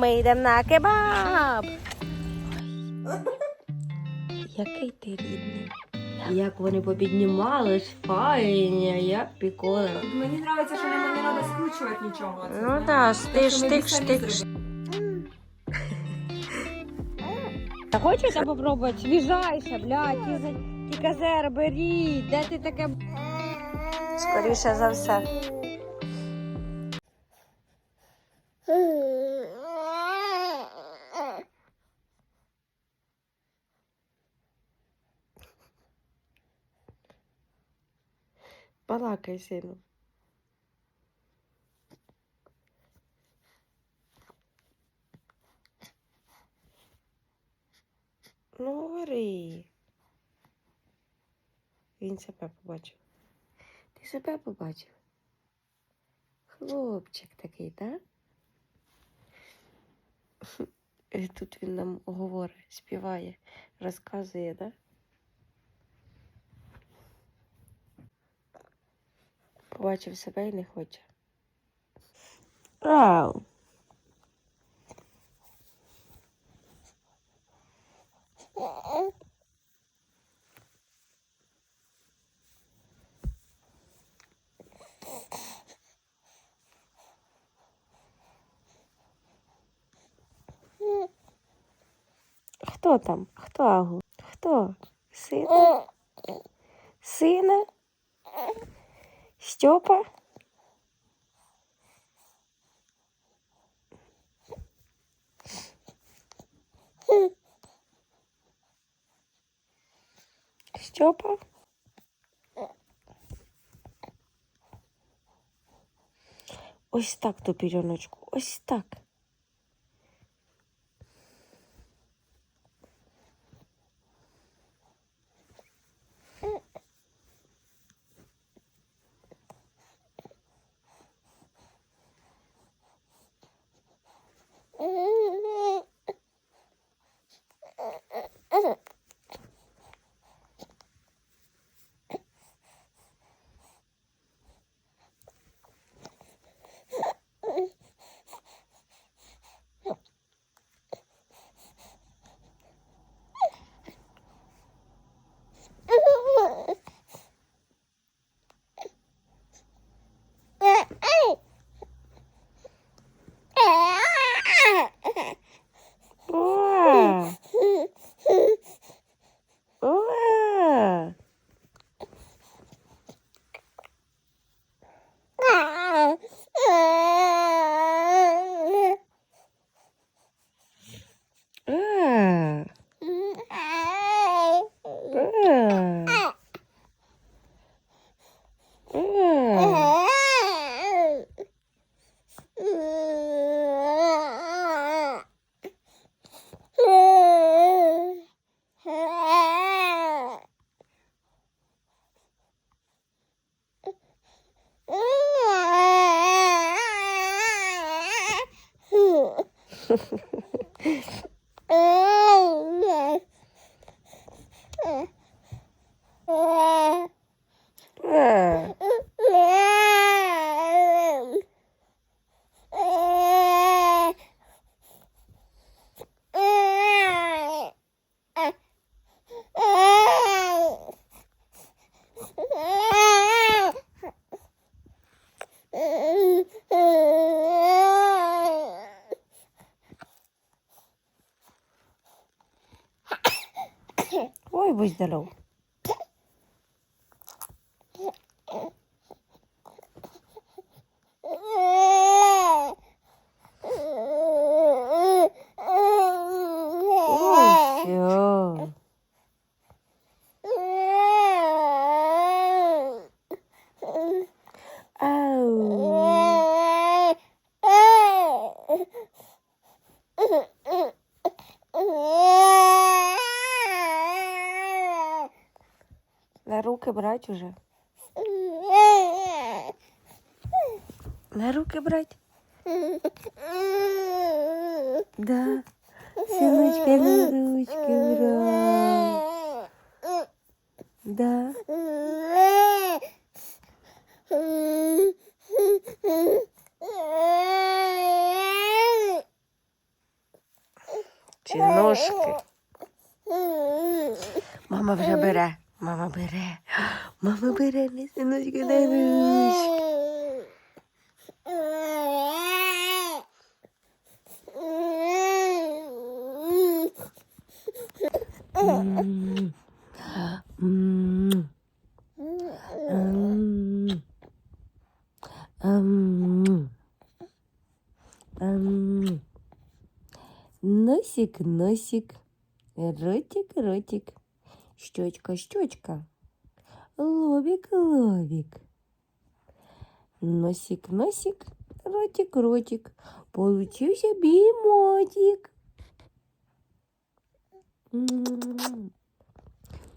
Ми йдемо на кебаб. Який ти рідний. Як вони попіднімались, файні, як приколи. Мені подобається, що нам не треба скручувати нічого. Ну так, те, що штик, Та хочете попробувати? Свіжайше, блядь, ті, за- казер беріть, де ти таке? Скоріше за все. Балакай, сину. Ну, говори. Він себе побачив. Ти себе побачив? Хлопчик такий, так? І тут він нам говорить, співає, розказує, так? Побачив себе і не хоче. Ау. Хто там? Хто агу? Хто? Сина? Сина? Степа? Степа? Ось так ту пірьоночку, ось так. Ой, будь здоров. Ой, всё. Ау. На руки брать уже. На руки брать. Да. Сыночка, на ручки брать. Да. Чи ножки? Мама вже бере. Мама бере. Мама бере, не синочка, ручки. Носик, носик, ротик, ротик, щечка, щечка, лобик, лобик. Носик, носик, ротик, ротик. М.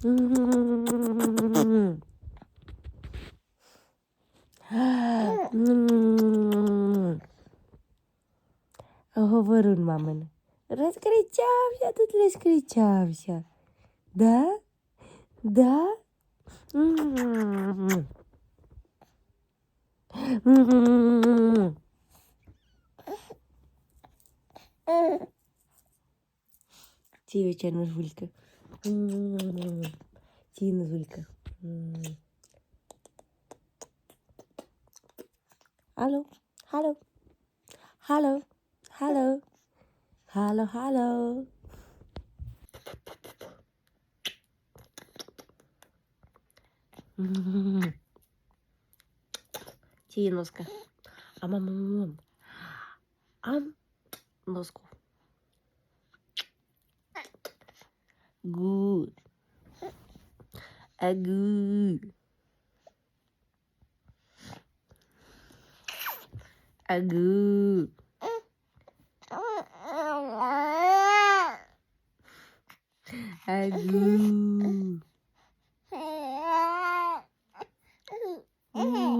М. Говорун мамин. Розкричався, тут розкричався. Да? Da. Ție ce nu zvulcă. Ție nu zvulcă. Alo, halo, halo, halo, halo, halo. Ті носка. Ам, ам. Ам, носку. Гу. Агу. Агу. Агу. Ау.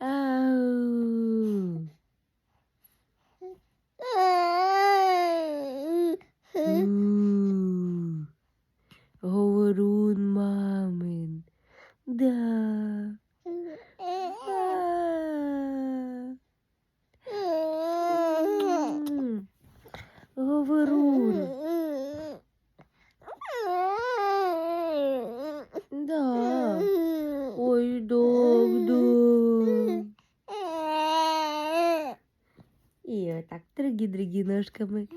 Ау. М. Говорун мамин. Да. А. М. Говорун. Да. Ой, дог, дог. І отак дриги-дриги ножками.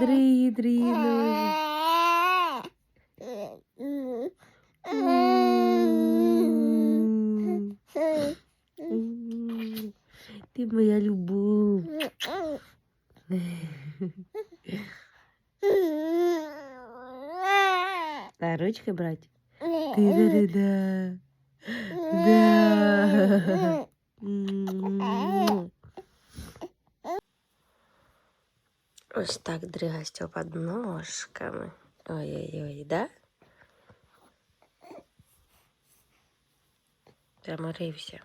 Дриги-дриги ножки. М. М. Ти моя любов. На ручки брать? Ти-да-да-да. Да. М. Ось так дригає Степа ножками. Ой-ой-ой, да? Заморився.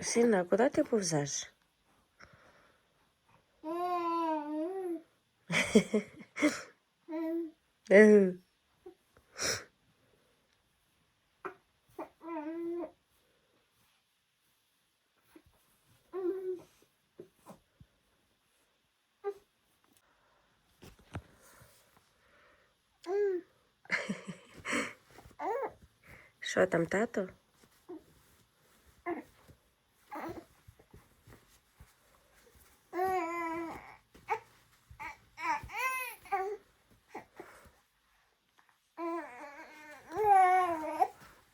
Сина, куди ти повзеш? Що там, тато?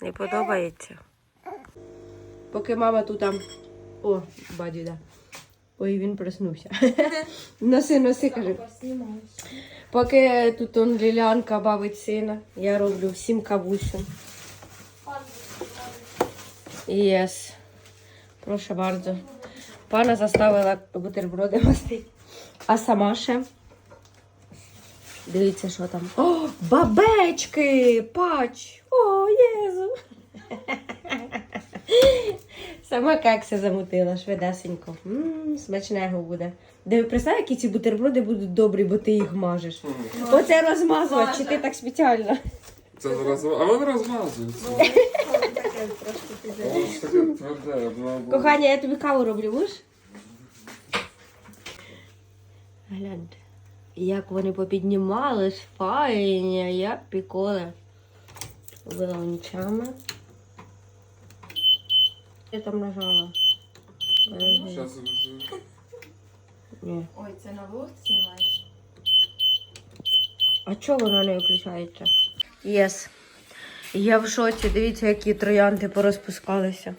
Не подобається. Поки мама тут там. О, бадю, да. Ой, він проснувся. носи, носи, каже. Поки тут он Лілянка бавить сина, я роблю всім кавусю. Єс. Прошу bardzo. Пана заставила бутерброди мастити. А сама ще. Дивіться, що там. О, бабечки! Пач! О, Єзу! Сама кекси замутила швидесенько. Ммм, смачного буде. Диви, представ, які ці бутерброди будуть добрі, бо ти їх мажеш. Оце розмазувати, чи ти так спеціально? Це не роз... А. Воно ж таке тверде, воно було- Кохання, я тобі каву роблю, будеш? Гляньте, як вони попіднімались, файні, як піколи. Вилончами. Я там нажала. Зараз. Ні. Ой, це на ти знімаєш? А чого воно не виключається? Єс. Я в шоці. Дивіться, які троянди порозпускалися.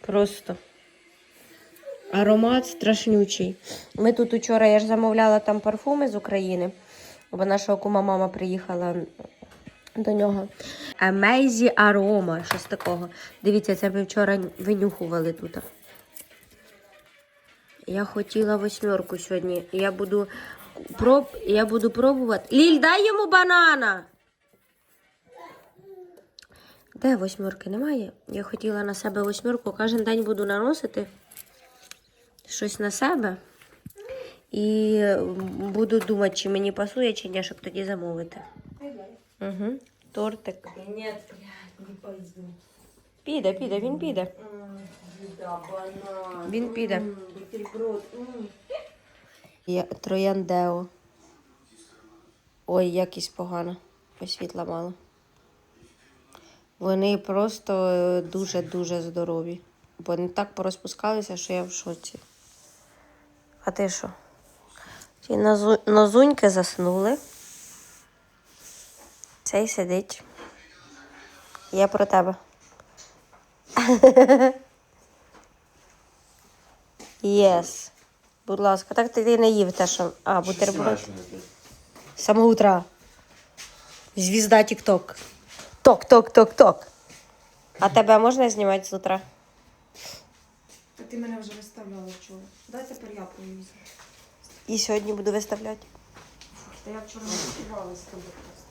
Просто. Аромат страшнючий. Ми тут учора, я ж замовляла там парфуми з України, бо наша кума мама приїхала до нього. Amazing Aroma, щось такого. Дивіться, це ми вчора винюхували тут. Я хотіла восьмерку сьогодні. Я буду, проб... я буду пробувати. Ліль, дай йому банана. Де восьмерки? Немає? Я хотіла на себе восьмерку. Кожен день буду наносити щось на себе. І буду думати, чи мені пасує, чи ні, щоб тоді замовити. Угу. Тортик. Ні, блядь, не пойду. Піде, піде, він піде. Біда, банан. Він піде. М, Бутерброд. м. Я трояндео. Ой, якість погана. Ось світла мало. Вони просто е, дуже-дуже здорові. Вони так порозпускалися, що я в шоці. А ти що? Ці назу... нозуньки заснули. Цей сидить. Я про тебе. Єс. Будь ласка, так ти не їв те, що. А, бутерброд. З самого утра. Звізда Тік-Ток. Ток, ток, ток, ток. А тебе можна знімати з утра? Та ти мене вже виставляла вчора. Дай тепер я проюзу. І сьогодні буду виставляти. Та я вчора не встигала з тобою просто.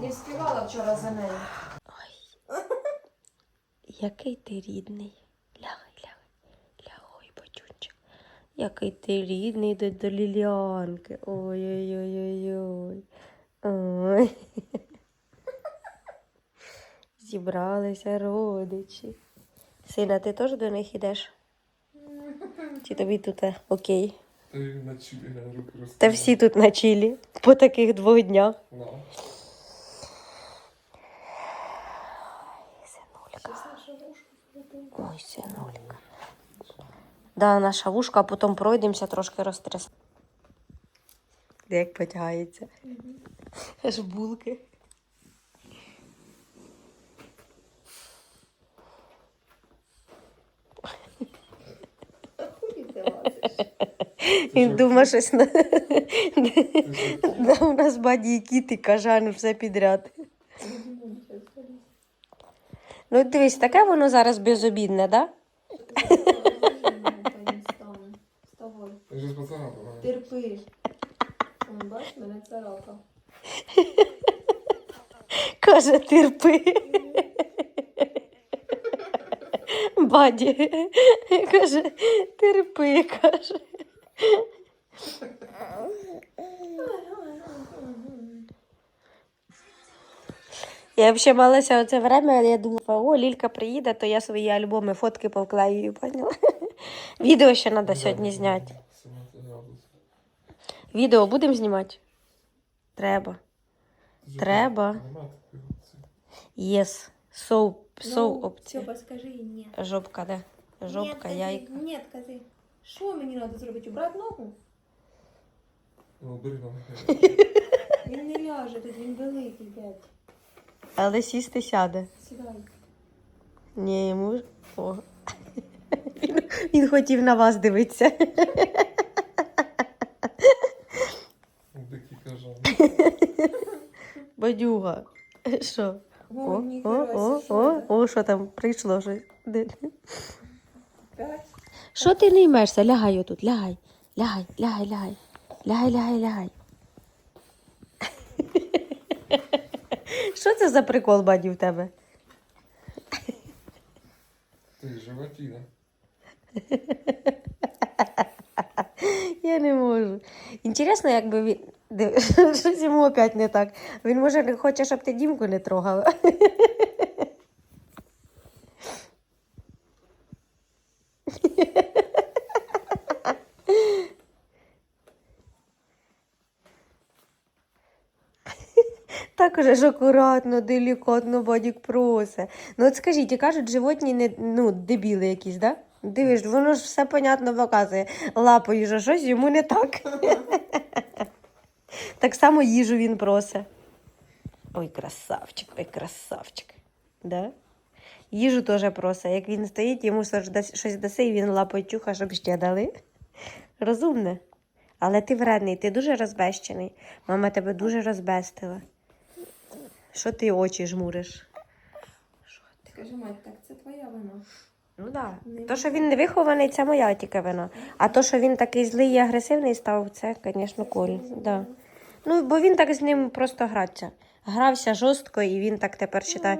Не встигала вчора за нею. Який ти рідний. Лягай, лягай. Лягай, бачунчик. Який ти рідний до, до Ліліанки. Ой-ой-ой-ой-ой. Ой. Зібралися родичі. Сина, ти теж до них йдеш? Чи тобі тут е, окей? Та й на чилі на руки розкидав. Та всі тут на чилі по таких двох днях. На. Ой, синулька. Да, наша вушка, а потім пройдемося, трошки розтряс. Як потягається. Аж булки. Він думає щось на... Да, у нас баді і кіт, і кажан, все підряд. Ну, дивись, таке воно зараз безобідне, да? Вставай. Поцарапала. Терпи. Он, бач, мене царапав. Каже, терпи. Баді. Каже, терпи, каже. Я взагалі малася оце время, але я думала, о, Лілька приїде, то я свої альбоми, фотки повклею, поняла? Відео ще треба сьогодні зняти. Відео будемо знімати? Треба. Треба. Єс. Соу, соу Ну, опція. Степа, скажи ні. Жопка, де? Жопка, Нет, кажи, яйка. Нет, кажи. Що мені треба зробити? Убрати ногу? Ну, бери на Він не ляже, тут він великий, блядь. Але сісти сяде. Сідай. Ні, йому. О. Він, він хотів на вас дивитися. Бадюга. Що? О, о, о, о, що о, що там прийшло П'ять. Що ти не ймешся? Лягай отут, лягай. Лягай, лягай, лягай. Лягай, лягай, лягай. Що це за прикол, баді, в тебе? Ти животина. Я не можу. Інтересно, якби він. Див- Щось йому опять не так. Він може не хоче, щоб ти дімку не трогала. Так уже ж акуратно, делікатно бадік просить. Ну от скажіть, кажуть, животні не ну, дебіли якісь, да? Дивиш, воно ж все понятно показує. Лапою же щось йому не так. Так само їжу він просить. Ой, красавчик, ой, красавчик. Да? Їжу теж просить. Як він стоїть, йому щось даси, і він лапою чуха, щоб ще дали. Розумне. Але ти вредний, ти дуже розбещений. Мама тебе дуже розбестила. Що ти очі жмуриш? Скажи, мать, так це твоя вина. Ну так. Да. То, що він не вихований, це моя тільки вина. А то, що він такий злий і агресивний став, це, звісно, Коль. Да. Ну, бо він так з ним просто грався. Грався жорстко, і він так тепер вважає,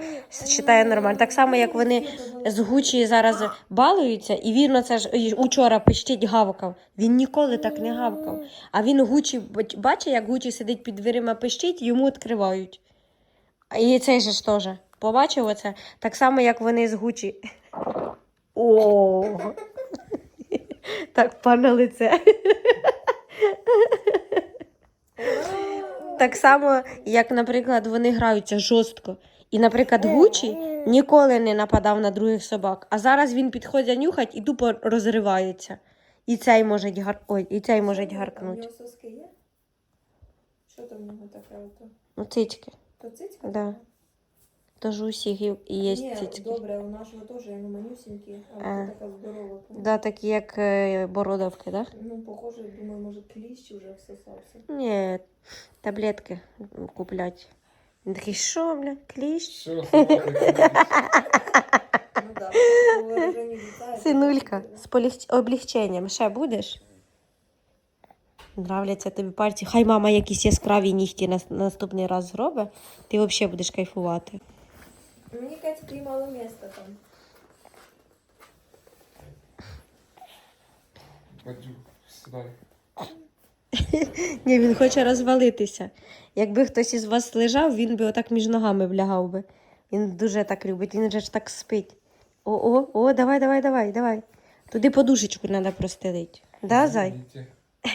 вважає нормально. Так само, як вони з Гучі зараз балуються, і він оце ж учора пищить гавкав. Він ніколи так не гавкав. А він Гучі бачить, як Гучі сидить під дверима пищить, йому відкривають. І цей же ж теж. Побачив оце? Так само, як вони з Гучі. О. Так, пане лице. Так само, як, наприклад, вони граються жорстко. І, наприклад, Гучі ніколи не нападав на других собак, а зараз він підходить нюхать і тупо розривається. І цей може гар... Ой, і цей може У гаркнути. нього соски є? Що там в нього таке? Ну, цицьки. То цицька? Да. Тож у всіх є Ні, цицьки. добре, у нашого теж він манюсінький, а А. така здорова. Да, такі як е, бородавки, так? Да? Ну, похоже, думаю, може кліщ уже всосався. Ні, таблетки куплять. Він такий, що, бля, кліщ? Ну так, да, не. Синулька, з поліг- облегченням. Ще будеш? Нравляться тобі пальці. Хай мама якісь яскраві нігті на наступний раз зробить, ти взагалі будеш кайфувати. Мені Кать приймало місто там. Сідай. Ні, він хоче розвалитися. Якби хтось із вас лежав, він би отак між ногами влягав би. Він дуже так любить, він же ж так спить. О, о, о, давай, давай, давай, давай. Туди подушечку треба простелити. Да, зай?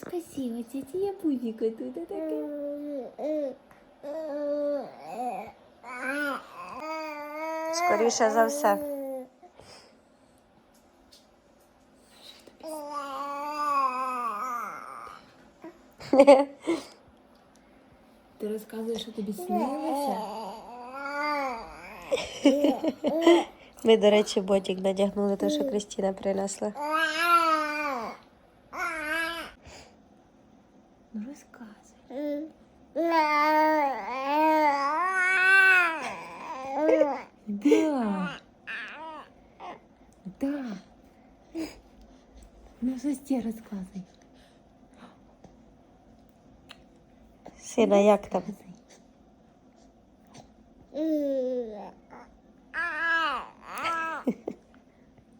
Спасибо, тетя, я будика тут таке. Скоріше за все. Ти розказуєш, що тобі снилося? Ми, до речі, ботик надягнули, те, що Кристина принесла. Ну розказуй. Да. Да. Ну, щось розказуй. Сина, як там?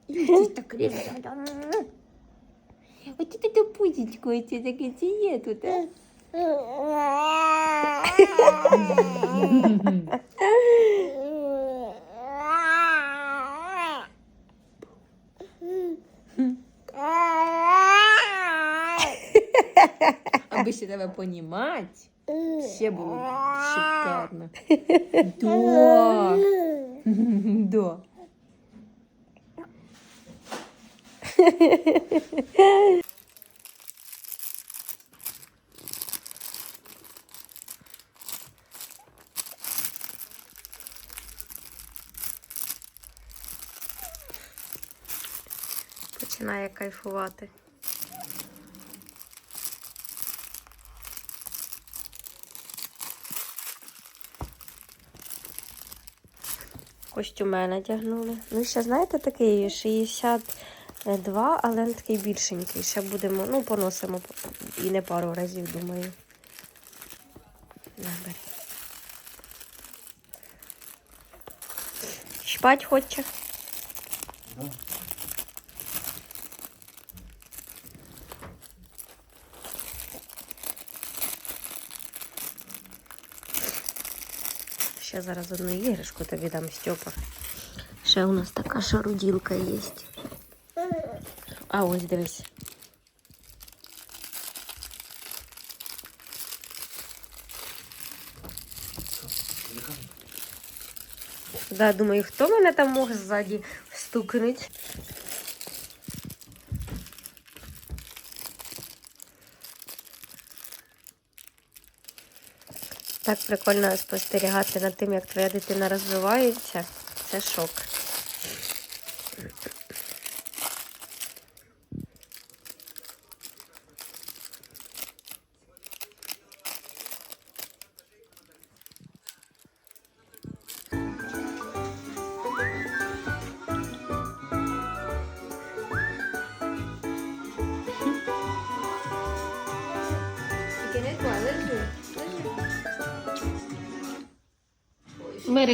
Ти так різала. Ось ти пузічко, ось це таке ці є тут. а? Ще тебе понімати, ще було шикарно. Да. Да. Починає кайфувати. Костюме надягнули. Ну, ще, знаєте, такий 62, але він такий більшенький. Ще будемо, ну, поносимо і не пару разів, думаю. Набери. Шпать хоче. Ще зараз одну іграшку тобі дам Стьопа. Ще у нас така шаруділка є. А ось дивись. Да, думаю, хто мене там мог ззаді стукнути? Так прикольно спостерігати над тим, як твоя дитина розвивається. Це шок.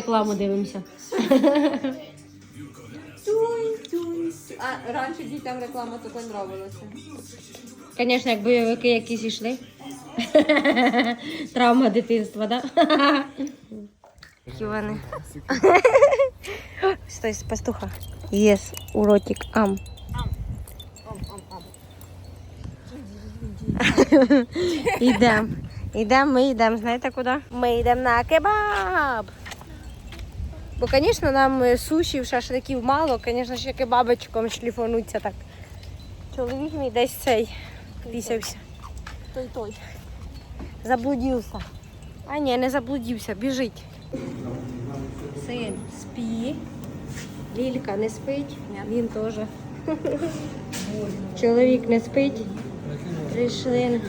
Рекламу дивимося. А раніше дітям реклама таке нравилася. Звісно, як бойовики якісь йшли. Травма дитинства, да? Івани. Стой, пастуха. Єс, уротик, ам. Йдемо. Йдемо, ми йдемо. Знаєте куди? Ми йдемо на кебаб. Бо, звісно, нам е, сушів, шашликів мало, звісно, ще кебабочком шліфануться так. Чоловік мій десь цей пісявся. Той той. Заблудився. А ні, не заблудився, біжить. Син спі. Лілька не спить, він теж. Чоловік не спить. Прийшли.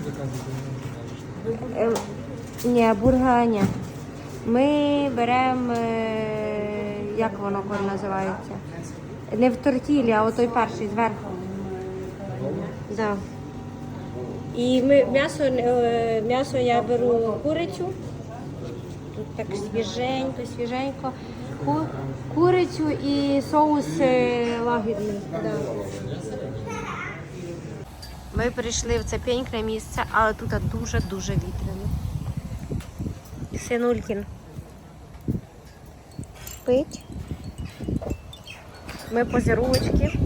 Ем, Ні, бурганя. Ми беремо, е, як воно коли називається? Не в тортілі, а отой перший зверху. Да. І ми м'ясо, е, м'ясо я беру курицю. Тут так свіженько, свіженько. Ку, курицю і соус е, лагідний. Да. Ми прийшли в це пенькне місце, але тут дуже-дуже вітряно. Синулькін. Спить. Ми позірулечки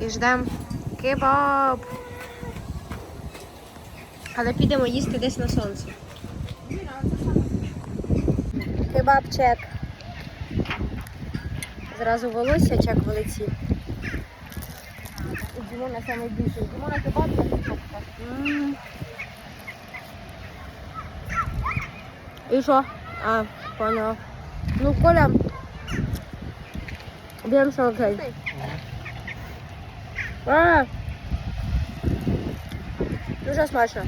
і ждемо кебаб. Але підемо їсти десь на сонці. Кебабчик. Зразу волосся чек в лиці. У Дімона саме більше. У Дімона кебаб я картопка. І що? А, поняла. Ну, Коля, б'ємо що окей. А! Дуже смачно.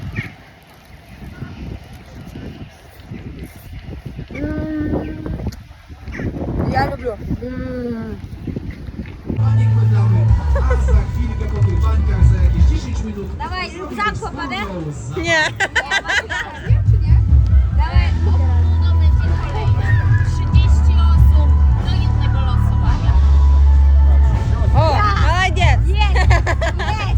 М. Я люблю. М. A za chwilkę po Є.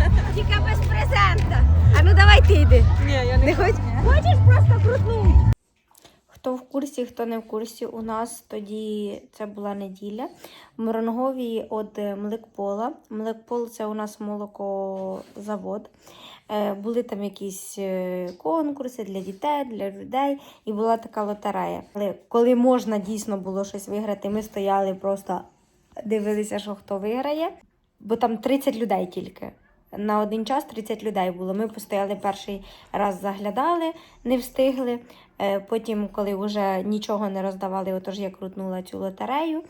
Є. Тільки без презента. А ну давай ти йди. Ні, я Не хоч? Хочеш просто крутнути? Хто в курсі, хто не в курсі, у нас тоді це була неділя. В Миронгові від Млекпола. Млекпол це у нас молокозавод. Е, Були там якісь е, конкурси для дітей, для людей, і була така лотерея. Але коли можна дійсно було щось виграти, ми стояли просто дивилися, що хто виграє, бо там 30 людей тільки. На один час 30 людей було. Ми постояли перший раз, заглядали, не встигли. Е, Потім, коли вже нічого не роздавали, отож я крутнула цю лотерею.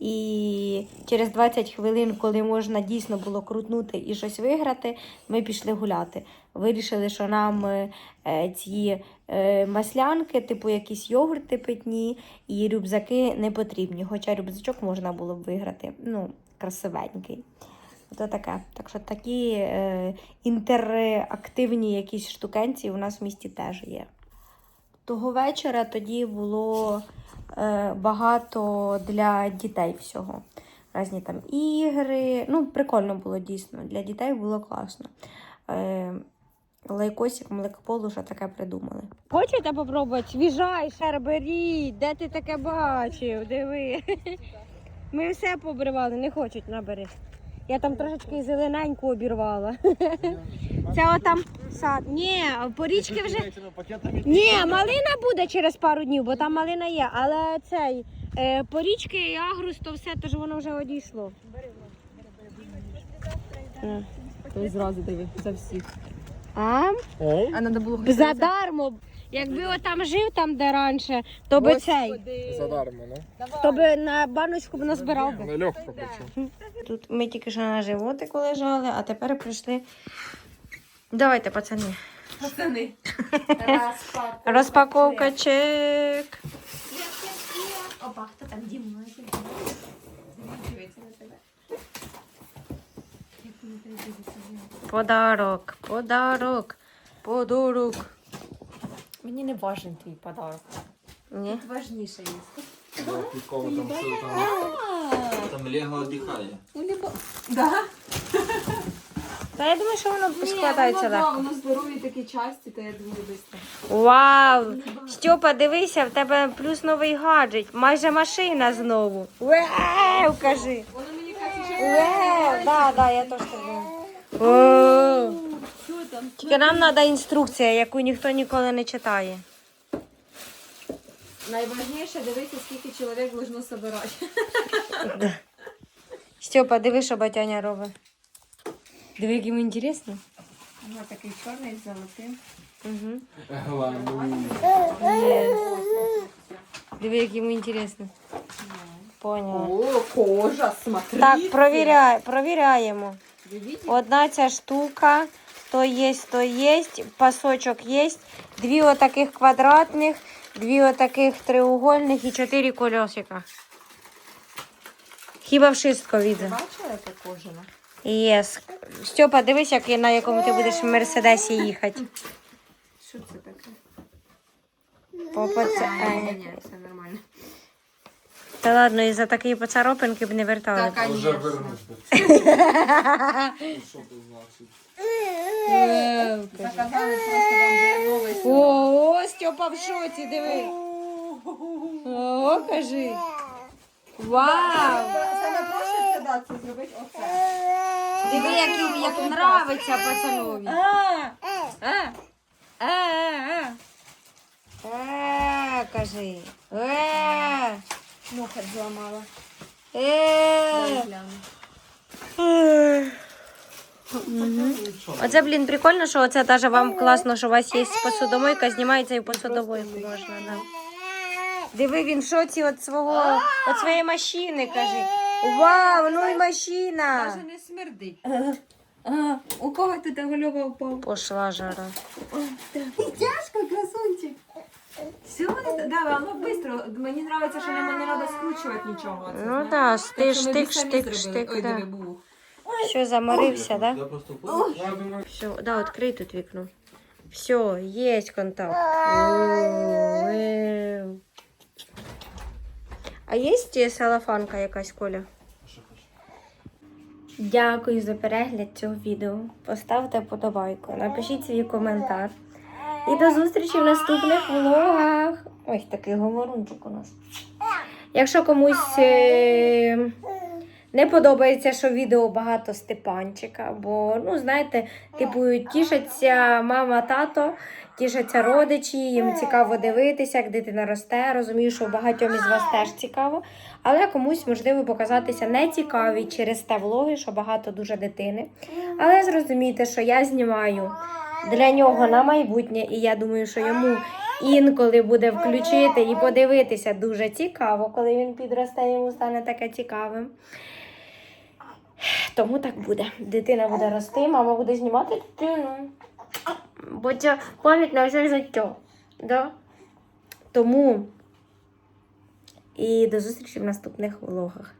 І через 20 хвилин, коли можна дійсно було крутнути і щось виграти, ми пішли гуляти. Вирішили, що нам е, е, ці маслянки, типу якісь йогурти питні і рюкзаки не потрібні. Хоча рюкзачок можна було б виграти. Ну, красивенький. Ото таке. Так що такі е, інтерактивні якісь штукенці у нас в місті теж є. Того вечора тоді було е, багато для дітей всього. різні там ігри. Ну, прикольно було дійсно. Для дітей було класно. Е, лайкосик, млекополу, що таке придумали. Хочете попробувати? Свіжай, шарберіть, де ти таке бачив? Диви. Ми все побривали, не хочуть набери. Я там трошечки зелененьку обірвала. Це отам сад. Ні, по річки вже. Ні, малина буде через пару днів, бо там малина є. Але цей е, по річки і агрус, то все, то ж воно вже одійшло. Е. То зразу диви за всіх. А? А треба було Задармо. Якби отам жив там, де раніше, то би цей, Задармо, ну. то би на баночку б назбирав би. Але легко причому. Тут ми тільки що на животику лежали, а тепер прийшли. Давайте, пацани. Пацани. Розпаковка чек. Опа, хто там Діма? Подарок, подарок, подарок. Мені не важен твій подарок. Ні? Важніше є. Там все там. Там Лего. Да? Та я думаю, що воно складається легко. Воно здорові такі часті, то я думаю, швидко. Вау! Стьопа, дивися, в тебе плюс новий гаджет. Майже машина знову. Вау, кажи. Воно мені каже, Вау, да, да, я теж кажу. О, Тільки нам треба інструкція, яку ніхто ніколи не читає. найважніше дивитися, скільки чоловік должно собирати. Стьопа, диви, що батяня робить. Диви, як йому інтересно. Ага, такий чорний з золотим. Угу. Диви, як йому інтересно. Поняла. О, кожа, смотри. Так, провіряй, провіряємо. Одна ця штука, то є, то є, пасочок є, дві отаких квадратних, дві отаких треугольних і чотири колесика. Хіба вшистко відео? Бачила, яка кожана? Єс. Стьопа, дивись, як, на якому ти будеш в Мерседесі їхати. Що це таке? Попа це. А, ні, ні, все нормально. Та ладно, і за такі поцарапинки б не вертали. Так, а Уже ні. Що це значить? Заказали просто вам де новий. О, о, Стьопа в шоці, диви. О, кажи. Вау! Саме проще це да, це зробити оце. Диви, як, їм- як нравиться пацанові. А, а, а, а. Е, кажи. Е, Ноготь зламала. е. Е. Оце, блін, прикольно, що оце навіть вам класно, що у вас є посудомойка, знімається і в посудомойку можна. Да. Диви, він в шоці від свого, від своєї машини, каже. Вау, ну і машина. Даже не смердить. У кого тут гольова впав? Пошла жара. Тяжко, красунчик. Все, да, воно швидко. Мені подобається, що не треба скручувати нічого. Ну так, штик, штик, штик, Ой, диви, був. Все, заморився, да? Все, да, відкрий тут вікно. Все, є контакт. О, е. А є салафанка якась, Коля? Дякую за перегляд цього відео. Поставте подобайку, напишіть свій коментар. І до зустрічі в наступних влогах. Ой, такий говорунчик у нас. Якщо комусь е, не подобається, що відео багато Степанчика, бо, ну, знаєте, типу, тішаться мама, тато, тішаться родичі, їм цікаво дивитися, як дитина росте. Розумію, що багатьом із вас теж цікаво. Але комусь можливо показатися не цікаві через те влоги, що багато дуже дитини. Але зрозумійте, що я знімаю для нього на майбутнє, і я думаю, що йому інколи буде включити і подивитися дуже цікаво, коли він підросте, йому стане таке цікавим. Тому так буде. Дитина буде рости, мама буде знімати дитину. Бо це пам'ять на все життя. Да? Тому і до зустрічі в наступних влогах.